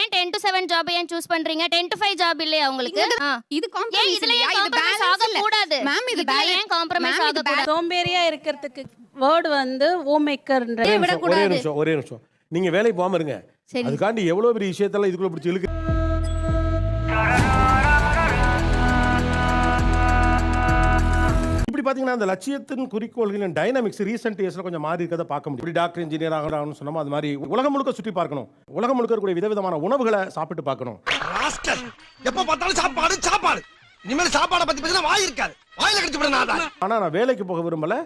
ஏன் ten to seven job ஏன் choose பண்றீங்க? டென் டு ஃபைவ் ஜாப் இல்லையா உங்களுக்கு. இது காம்ப்ரமைஸ் இதுல ஏன் இது காம்ப்ரமைஸ் ஆக கூடாது மேம் இது. ஏன் காம்ப்ரமைஸ் ஆக கூடாது சோம்பேறியா இருக்கிறதுக்கு வேர்டு வந்து ஓ மேக்கர்ன்ற ஏன் ஒரே நிமிஷம். நீங்க வேலைக்கு போகாம இருங்க. சரி. அதுக்காண்டி எவ்வளவு பெரிய விஷயத்தெல்லாம் இதுக்குள்ள பிடிச்சி இழுக்கு இப்படி பாத்தீங்கன்னா அந்த லட்சியத்தின் குறிக்கோள்களின் டைனாமிக்ஸ் ரீசெண்ட் இயர்ஸ்ல கொஞ்சம் மாறி இருக்கதை பார்க்க முடியும். இப்படி டாக்டர் இன்ஜினியர் ஆகணும்னு சொன்னோம் அது மாதிரி உலகம் முழுக்க சுற்றி பார்க்கணும். உலகம் முழுக்க இருக்கக்கூடிய விதவிதமான உணவுகளை சாப்பிட்டு பார்க்கணும். எப்ப பார்த்தாலும் சாப்பாடு சாப்பாடு. இனிமேல் சாப்பாடை பத்தி பேசினா வாய் இருக்காது. வாயில கடிச்சு விட நான் ஆனா நான் வேலைக்கு போக விரும்பல.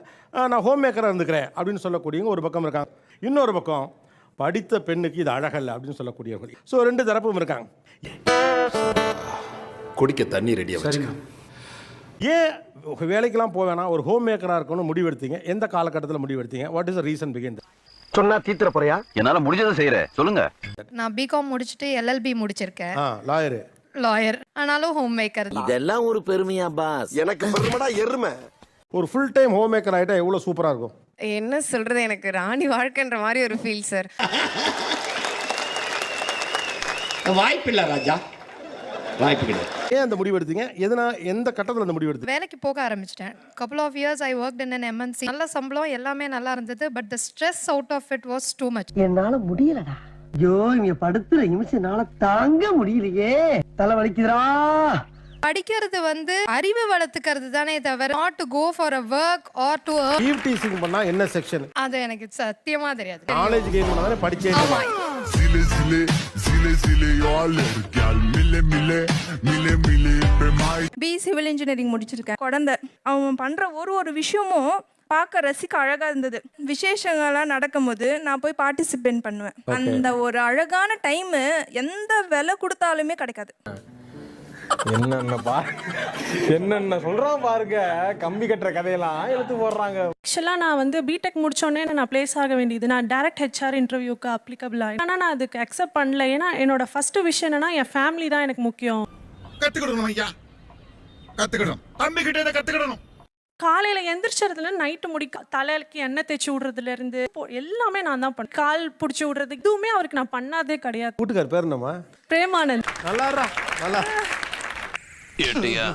நான் ஹோம் மேக்கரா இருந்துக்கிறேன் அப்படின்னு சொல்லக்கூடியவங்க ஒரு பக்கம் இருக்காங்க. இன்னொரு பக்கம் படித்த பெண்ணுக்கு இது அழகல்ல அப்படின்னு சொல்லக்கூடியவர்கள் ஸோ ரெண்டு தரப்பும் இருக்காங்க. குடிக்க தண்ணி ரெடியா வச்சுக்க. ஏன் வேலைக்கெல்லாம் போக வேணாம் ஒரு ஹோம் மேக்கராக இருக்கணும்னு முடிவெடுத்தீங்க? எந்த காலகட்டத்தில் முடிவெடுத்தீங்க? வாட் இஸ் ரீசன் பிகின் சொன்னா தீத்துற போறியா? என்னால முடிஞ்சதை செய்யறேன் சொல்லுங்க. நான் பிகாம் முடிச்சுட்டு எல்எல்பி முடிச்சிருக்கேன். லாயரு லாயர் ஆனாலும் ஹோம் மேக்கர் இதெல்லாம் ஒரு பெருமையா பாஸ் எனக்கு பெருமடா எருமை. ஒரு ஃபுல் டைம் ஹோம் மேக்கர் ஆகிட்டா எவ்வளோ சூப்பராக இருக்கும்? என்ன சொல்றது எனக்கு ராணி வாழ்க்கைன்ற மாதிரி ஒரு ஃபீல் சார் வாய்ப்பில்லை ராஜா. வாய்ப்பு கிடையாது. ஏன் அந்த முடிவெடுத்தீங்க எதனா எந்த கட்டத்தில் அந்த முடிவெடுத்தீங்க வேலைக்கு போக ஆரம்பிச்சிட்டேன். Couple of years I work in an MNC நல்ல சம்பளம் எல்லாமே நல்லா இருந்தது but the stress out of it was too much என்னால முடியலடா. ஐயோ இங்க படுத்துற நிமிஷம் என்னால தாங்க முடியலையே. தலை வலிக்குதுடா. படிக்கிறது வந்து அறிவு வளர்த்துக்கிறது தானே தவிர not to go for a work or to eve teasing பண்ணால் என்ன செக்ஷன் அது எனக்கு சத்தியமா தெரியாது. நாலேஜ் கெயின் பண்ணாலே படிச்சே ஆமா. சிலே சிலே சிலே சிலே யால் கேல் மிலே மிலே மிலே மிலே பெமாய் பி சிவில் இன்ஜினியரிங் முடிச்சிருக்கேன். குழந்தை. அவன் பண்ற ஒரு ஒரு விஷயமும் பார்க்க ரசிக்க அழகா இருந்தது. விசேஷங்கள்லாம் நடக்கும்போது நான் போய் பார்ட்டிசிபேட் பண்ணுவேன். அந்த ஒரு அழகான டைம் எந்த விலை கொடுத்தாலுமே கிடைக்காது. என்னென்ன பா என்னென்ன சொல்றான் பாருங்க. கம்பி கட்டுற கதையெல்லாம் எடுத்து போடுறாங்க. ஆக்சுவலாக நான் வந்து பிடெக் முடிச்சோடனே நான் ப்ளேஸ் ஆக வேண்டியது. நான் டேரக்ட் ஹெச்ஆர் இன்டர்வியூக்கு அப்ளிகபிள் ஆகி ஆனால் நான் அதுக்கு அக்செப்ட் பண்ணல. ஏன்னா என்னோட ஃபர்ஸ்ட் விஷயம் என்னன்னா என் ஃபேமிலி தான் எனக்கு முக்கியம். கத்துக்கிடணும் ஐயா. கத்துக்கிடணும். தம்பி கிட்ட இதை கத்துக்கிடணும். காலையில் எந்திரிச்சதுல நைட்டு முடிக்க தலைக்கு எண்ணெய் தேய்ச்சி விடுறதுல இருந்து இப்போ எல்லாமே நான் தான் பண்ணேன். கால் பிடிச்சி விடுறது இதுவுமே அவருக்கு நான் பண்ணாதே கிடையாது. வீட்டுக்கார் பேர் என்னம்மா? பிரேமானந்த். நல்லாடுறா நல்லா. ஏட்டியா?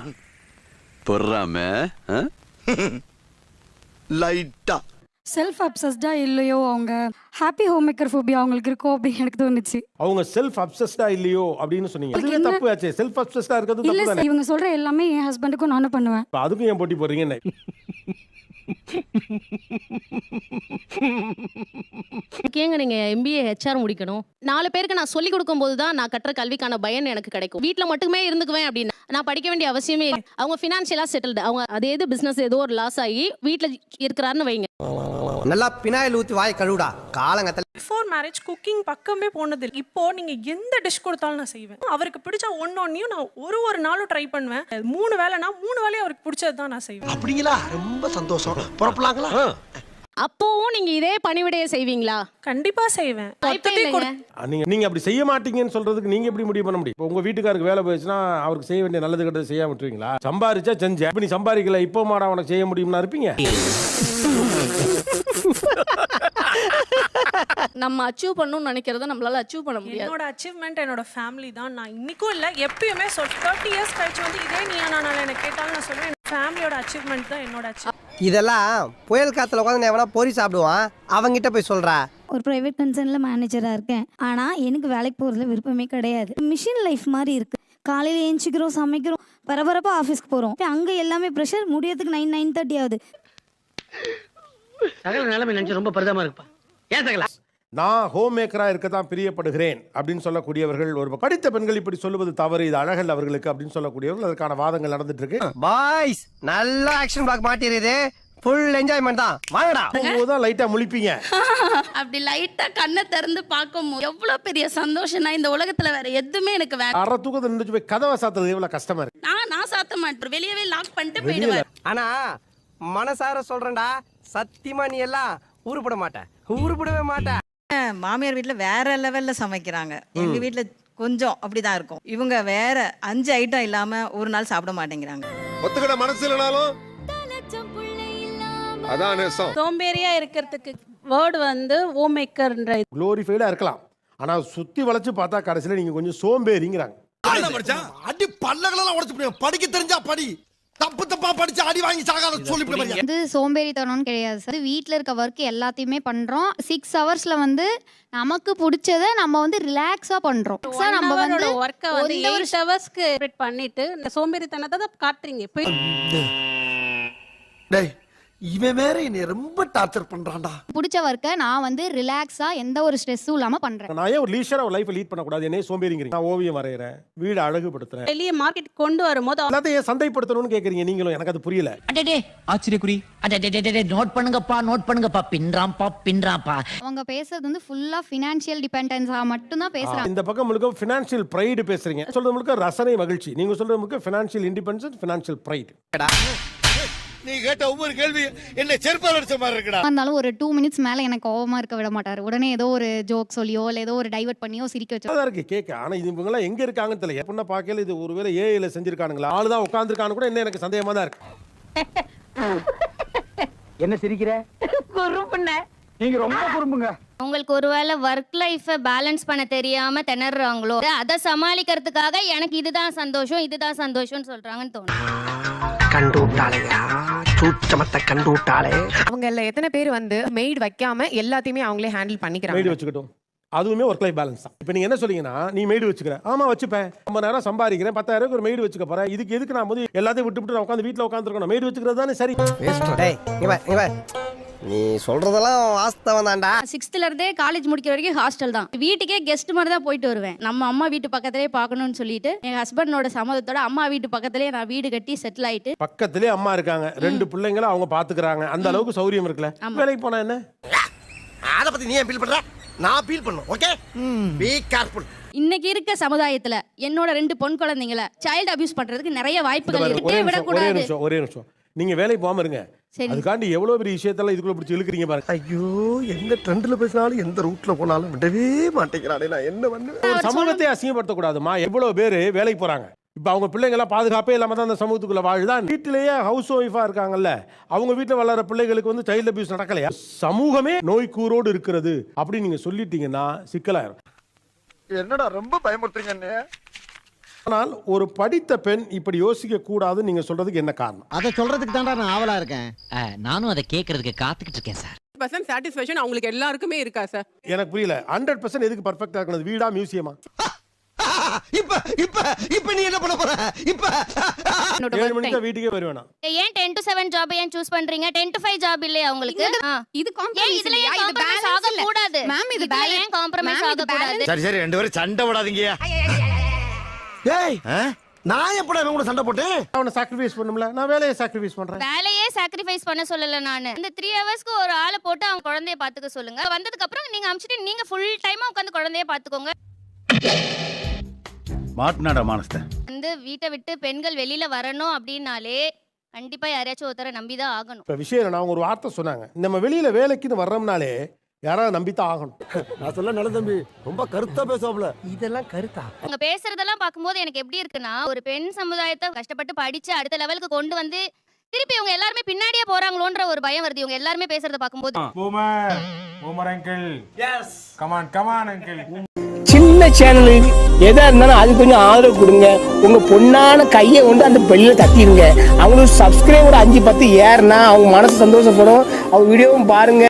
பொறாம லைட்டா. செல்ஃப் அப்சஸ்டா இல்லையோ அவங்க? ஹாப்பி ஹோம் மேக்கர் ஃபோபியா அவங்களுக்கு இருக்கும் அப்படின்னு எனக்கு தோணுச்சு. அவங்க செல்ஃப் அப்சஸ்டா இல்லையோ அப்படின்னு சொன்னீங்க. என்ன- தப்பு ஆச்சே செல்ஃப் அப்சஸ்டா இருக்கிறது இல்ல தப்பு தானே? இவங்க சொல்ற எல்லாமே என் ஹஸ்பண்டுக்கும் நானும் பண்ணுவேன். அதுக்கும் ஏன் போட்டி போடுறீங்க கேங்க நீங்க எம்பிஏ ஹெச்ஆர் முடிக்கணும். நாலு பேருக்கு நான் சொல்லி கொடுக்கும்போது தான் நான் கட்டுற கல்விக்கான பயன் எனக்கு கிடைக்கும். வீட்டில் மட்டுமே இருந்துக்குவேன் அப்படின்னு நான் படிக்க வேண்டிய அவசியமே அவங்க ஃபினான்ஷியலாக செட்டில்டு அவங்க அதே எது பிசினஸ் ஏதோ ஒரு லாஸ் ஆகி வீட்டில் இருக்கிறாருன்னு வைங்க. நல்லா பினாயில் ஊத்தி வாய் கழுவுடா. காலங்கத்துல பிஃபோர் மேரேஜ் குக்கிங் பக்கமே போனது இல்லை. இப்போ நீங்க எந்த டிஷ் கொடுத்தாலும் நான் செய்வேன். அவருக்கு பிடிச்ச ஒன்னொன்னையும் நான் ஒரு ஒரு நாளும் ட்ரை பண்ணுவேன். மூணு வேலைனா மூணு வேலையும் அவருக்கு பிடிச்சது தான் நான் செய்வேன். அப்படிங்களா? ரொம்ப சந்தோஷம். புறப்படலாங்களா அப்போவும் நீங்க இதே பணிவிடையை செய்வீங்களா? கண்டிப்பா செய்வேன். நீங்க நீங்க அப்படி செய்ய மாட்டீங்கன்னு சொல்றதுக்கு நீங்க எப்படி முடிவு பண்ண முடியும்? இப்போ உங்க வீட்டுக்காருக்கு வேலை போயிடுச்சுன்னா அவருக்கு செய்ய வேண்டிய நல்லது கெட்டது செய்யாம விட்டுருவீங்களா? சம்பாரிச்சா செஞ்சேன். இப்ப நீ சம்பாதிக்கல இப்போ மாடா உனக்கு செய்ய முடியும்னா இருப்பீங்க? நம்ம அச்சீவ் பண்ணணும்னு நினைக்கிறத நம்மளால அச்சீவ் பண்ண முடியாது. என்னோட அச்சீவ்மெண்ட் என்னோட ஃபேமிலி தான். நான் இன்னைக்கும் இல்லை எப்பயுமே சொல் தேர்ட்டி இயர்ஸ் கழிச்சு வந்து இதே நீயா நானால எனக்கு கேட்டாலும் நான் சொல்லுவேன் ஃபேமிலியோட அச்சீவ்மெண்ட் தான் என்னோட அச்சீவ் இதெல்லாம் புயல் காத்துல உட்காந்து எவனா பொறி சாப்பிடுவான்? அவங்கிட்ட போய் சொல்றா. ஒரு ப்ரைவேட் கன்சர்னில் மேனேஜராக இருக்கேன். ஆனால் எனக்கு வேலைக்கு போகிறதுல விருப்பமே கிடையாது. மிஷின் லைஃப் மாதிரி இருக்கு. காலையில் ஏஞ்சிக்கிறோம் சமைக்கிறோம் பரபரப்பாக ஆஃபீஸ்க்கு போகிறோம் அங்கே எல்லாமே ப்ரெஷர் முடியறதுக்கு நைன் நைன் தேர்ட்டி ஆகுது. சகல நிலைமை நினைச்சு ரொம்ப பரிதமா இருப்பா ஏன் சகல? நான் ஹோம் மேக்கரா இருக்க தான் பிரியப்படுகிறேன் அப்படின்னு சொல்லக்கூடியவர்கள் ஒரு. படித்த பெண்கள் இப்படி சொல்லுவது தவறு. இது அழகல் அவர்களுக்கு அப்படின்னு சொல்லக்கூடியவர்கள் அதற்கான வாதங்கள் நடந்துட்டு இருக்கு பாய்ஸ் நல்ல ஆக்ஷன் பிளாக் மாட்டிருது ஃபுல் என்ஜாய்மெண்ட் தான். வாங்கடா. தான் லைட்டா முழிப்பீங்க. அப்படி லைட்டா கண்ணை திறந்து பார்க்கும்போது எவ்வளவு பெரிய சந்தோஷம்னா இந்த உலகத்துல வேற எதுவுமே எனக்கு வேண்டாம் அரை தூக்கத்தை நின்று போய் கதவை சாத்துறது எவ்வளவு கஷ்டமா இருக்கு. நான் நான் சாத்த மாட்டேன். வெளியவே லாக் பண்ணிட்டு போயிடுவேன். ஆனா மனசார சொல்றேன்டா. சத்தியமா நீ எல்லாம் உருப்பட மாட்ட. உருப்படவே மாட்ட. மாமியார் வீட்டில் வேற லெவலில் சமைக்கிறாங்க. எங்கள் வீட்டில் கொஞ்சம் அப்படிதான் இருக்கும். இவங்க வேற அஞ்சு ஐட்டம் இல்லாமல் ஒரு நாள் சாப்பிட மாட்டேங்கிறாங்க. ஒத்துக்கிட மனசு இல்லைனாலும். அதான் சோம்பேறியா இருக்கிறதுக்கு வேர்டு வந்து ஓ மேக்கர்ன்ற குளோரிஃபைடா இருக்கலாம். ஆனா சுத்தி வளைச்சு பார்த்தா கடைசியில நீங்க கொஞ்சம் சோம்பேறிங்கிறாங்க. அடி பல்லகளெல்லாம் உடைச்சு. படிக்க தெரிஞ்சா படி. தப்பு தப்பா படிச்சு அடி வாங்கி சாகாத சொல்லி வந்து சோம்பேறித்தனம்னு கிடையாது சார். வீட்டில் இருக்க ஒர்க் எல்லாத்தையுமே பண்ணுறோம் சிக்ஸ் ஹவர்ஸில் வந்து நமக்கு பிடிச்சத நம்ம வந்து ரிலாக்ஸாக பண்ணுறோம் சார் நம்ம வந்து ஒர்க்கை வந்து ஒரு எயிட் ஹவர்ஸ்க்கு பண்ணிட்டு இந்த சோம்பேறித்தனத்தை தான் காட்டுறீங்க. போய் டேய் இவன் வேற என்னை ரொம்ப டார்ச்சர் பண்றான்டா. பிடிச்ச ஒர்க்கை நான் வந்து ரிலாக்ஸாக எந்த ஒரு ஸ்ட்ரெஸ்ஸும் இல்லாமல் பண்ணுறேன் நான் ஏன் ஒரு லீஷரா ஒரு லைஃப்பை லீட் பண்ணக்கூடாது? என்னைய சோம்பேறிங்கிறீங்க. நான் ஓவியம் வரைகிறேன் வீடு அழகுபடுத்துறேன். வெளியே மார்க்கெட் கொண்டு வரும்போது எல்லாத்தையும் ஏன் சந்தைப்படுத்தணும்னு கேக்குறீங்க நீங்களும்? எனக்கு அது புரியல. ஆச்சரியக்குறி. நோட் பண்ணுங்கப்பா நோட் பண்ணுங்கப்பா. பின்றாம்பா பின்றாம்பா அவங்க பேசுறது வந்து ஃபுல்லாக ஃபினான்ஷியல் டிபெண்டன்ஸாக மட்டும்தான் பேசுகிறாங்க இந்த பக்கம் முழுக்க ஃபினான்ஷியல் ப்ரைடு பேசுறீங்க. சொல்றது முழுக்க ரசனை மகிழ்ச்சி. நீங்க சொல்றது முழுக்க ஃபினான்ஷியல் இண்டிபெண்டன்ஸ் ஃபினான்ஷியல் ப்ரைடு நீ கேட்ட ஒவ்வொரு கேள்வி என்ன செருப்பால் அடிச்ச மாதிரி இருக்குடா. இருந்தாலும் ஒரு டூ மினிட்ஸ் மேலே எனக்கு கோவமாக இருக்க விட மாட்டார். உடனே ஏதோ ஒரு ஜோக் சொல்லியோ இல்லை ஏதோ ஒரு டைவர்ட் பண்ணியோ சிரிக்க வச்சோ அதான் இருக்கு கேட்க ஆனா இது இவங்க எல்லாம் எங்க இருக்காங்கன்னு தெரியல. எப்படின்னா பார்க்கல இது ஒருவேளை ஏஐல செஞ்சிருக்கானுங்களா? ஆளு தான் உட்காந்துருக்கான்னு கூட என்ன எனக்கு சந்தேகமா தான் இருக்கு. என்ன சிரிக்கிற? நீங்க ரொம்ப குறும்புங்க. உங்களுக்கு ஒருவேளை ஒர்க் லைஃப்பை பேலன்ஸ் பண்ண தெரியாம திணறாங்களோ அதை சமாளிக்கிறதுக்காக எனக்கு இதுதான் சந்தோஷம் இதுதான் சந்தோஷம்னு சொல்றாங்கன்னு தோணும் கண்டு விட்டாளையா சூச்சமத்தை கண்டு விட்டாளே அவங்க எல்லாம் எத்தனை பேர் வந்து மெய்டு வைக்காம எல்லாத்தையுமே அவங்களே ஹேண்டில் மெய்டு பண்ணிக்கிறாங்க வச்சுக்கிட்டோம். அதுவுமே ஒர்க் லைஃப் பேலன்ஸ் தான். இப்போ நீங்க என்ன சொல்றீங்கன்னா நீ மெய்டு வச்சுக்கிற. ஆமா வச்சுப்பேன். ரொம்ப நேரம் சம்பாதிக்கிறேன் பத்தாயிரம் ஒரு மெய்டு வச்சுக்க போறேன். இதுக்கு எதுக்கு நான் வந்து எல்லாத்தையும் விட்டு விட்டு நான் உட்காந்து வீட்டில் உட்காந்துருக்கணும் மெய்டு வச்சுக்கிறது தானே சரி. நீ சொல்றதெல்லாம் வாஸ்தவம் தான்டா. சிக்ஸ்த்ல இருந்தே காலேஜ் முடிக்கிற வரைக்கும் ஹாஸ்டல் தான். வீட்டுக்கே கெஸ்ட் மாதிரி தான் போயிட்டு வருவேன். நம்ம அம்மா வீட்டு பக்கத்திலே பார்க்கணும்னு சொல்லிட்டு என் ஹஸ்பண்டோட சம்மதத்தோட அம்மா வீட்டு பக்கத்திலே நான் வீடு கட்டி செட்டில் ஆயிட்டு. பக்கத்திலே அம்மா இருக்காங்க. ரெண்டு பிள்ளைங்கள அவங்க பாத்துக்கிறாங்க. அந்த அளவுக்கு சௌரியம் இருக்குல்ல. வேலைக்கு போனா என்ன? அத பத்தி நீ ஏன் ஃபீல் பண்ற? நான் ஃபீல் பண்ணும் ஓகே பி கேர்ஃபுல் இன்னைக்கு இருக்க சமுதாயத்துல என்னோட ரெண்டு பொன் குழந்தைங்கள சைல்டு அபியூஸ் பண்றதுக்கு நிறைய வாய்ப்புகள் இருக்கே ஒரே நிமிஷம் ஒரே விடக்கூடாது நிமிஷம் ஒரே நிமிஷம். நீங்க வேலைக்கு போகாம இருங்க. சரி. அதுக்காண்டி எவ்வளவு பெரிய விஷயத்தெல்லாம் இதுக்குள்ள பிடிச்சி இழுக்கிறீங்க பாருங்க. ஐயோ எந்த ட்ரெண்ட்ல பேசினாலும் எந்த ரூட்ல போனாலும் விடவே மாட்டேங்கிறானே நான் என்ன பண்ணுவேன்? ஒரு சமூகத்தை அசிங்கப்படுத்தக்கூடாதுமா எவ்வளவு பேர் வேலைக்கு போறாங்க. இப்ப அவங்க பிள்ளைங்க எல்லாம் பாதுகாப்பே இல்லாம தான் அந்த சமூகத்துக்குள்ள வாழுதான் வீட்டிலேயே ஹவுஸ் ஒய்ஃபா இருக்காங்கல்ல. அவங்க வீட்டுல வளர பிள்ளைகளுக்கு வந்து சைல்டு அபியூஸ் நடக்கலையா? சமூகமே நோய்க்கூரோடு இருக்கிறது அப்படின்னு நீங்க சொல்லிட்டீங்கன்னா சிக்கலாயிரும். என்னடா ரொம்ப பயமுறுத்துறீங்க ஆனால் ஒரு படித்த பெண் இப்படி யோசிக்க கூடாதுன்னு நீங்க சொல்றதுக்கு என்ன காரணம்? அதை சொல்றதுக்கு தான்டா நான் ஆவலா இருக்கேன். நானும் அதை கேட்கறதுக்கு காத்துக்கிட்டு இருக்கேன் சார். பர்சன்ட் சாட்டிஸ்ஃபேக்ஷன் அவங்களுக்கு எல்லாருக்குமே இருக்கா சார்? எனக்கு புரியல. ஹண்ட்ரட் பர்சன்ட் எதுக்கு பர்ஃபெக்டா இருக்கணும்? வீடா மியூசியமா இப்ப இப்ப இப்ப நீ என்ன பண்ண போற? இப்ப ஏழு மணிக்கு வீட்டுக்கே வருவேனா? ஏன் டென் டு செவன் ஜாப் ஏன் சூஸ் பண்றீங்க? டென் டு ஃபைவ் ஜாப் இல்லையா உங்களுக்கு. இது காம்ப்ரமைஸ் இதுல ஏன் இது காம்ப்ரமைஸ் பேலன்ஸ் ஆக இல்ல கூடாது மேம் இது ஏன் காம்ப்ரமைஸ் ஆக கூடாது சரி சரி ரெண்டு பேரும் சண்டை போடாதீங்க ஏய் நான் எப்படா இவன் கூட சண்டை போட்டேன்? அவனை சாக்ரிஃபைஸ் பண்ணும்ல. நான் வேலையை சாக்ரிஃபைஸ் பண்றேன். வேலையே சாக்ரிஃபைஸ் பண்ண சொல்லல நானு. இந்த த்ரீ ஹவர்ஸ்க்கு ஒரு ஆளை போட்டு அவங்க குழந்தைய பாத்துக்க சொல்லுங்க. வந்ததுக்கு அப்புறம் நீங்க அமிச்சிட்டு நீங்க ஃபுல் டைமா உட்காந்து குழந்தைய பாத்துக்கோங்க மாட்டினாடா மானஸ்தன் வந்து வீட்டை விட்டு பெண்கள் வெளியில வரணும் அப்படின்னாலே கண்டிப்பா யாரையாச்சும் ஒருத்தரை நம்பிதான் ஆகணும். இப்ப விஷயம் என்ன, அவங்க ஒரு வார்த்தை சொன்னாங்க. நம்ம வெளியில வேலைக்குன்னு வர்றோம்னாலே யாராவது நம்பித்தான் ஆகணும். நான் சொல்ல நல்ல தம்பி ரொம்ப கருத்தா பேசுவாப்ல இதெல்லாம் கருத்தா? அவங்க பேசுறதெல்லாம் பார்க்கும்போது எனக்கு எப்படி இருக்குன்னா ஒரு பெண் சமுதாயத்தை கஷ்டப்பட்டு படிச்சு அடுத்த லெவலுக்கு கொண்டு வந்து திருப்பி இவங்க எல்லாருமே பின்னாடியே போறாங்களோன்ற ஒரு பயம் வருது. இவங்க எல்லாருமே பேசுறத பார்க்கும்போது. Boomer boomer uncle yes come on come on uncle சின்ன சேனலு எதா இருந்தாலும் அது கொஞ்சம் ஆதரவு கொடுங்க. உங்க பொண்ணான கையை கொண்டு அந்த பெல்லில் தட்டிடுங்க. அவங்களுக்கு சப்ஸ்கிரைபர் அஞ்சு பத்து ஏறுனா அவங்க மனசு சந்தோஷப்படும். அவங்க வீடியோவும் பாருங்க.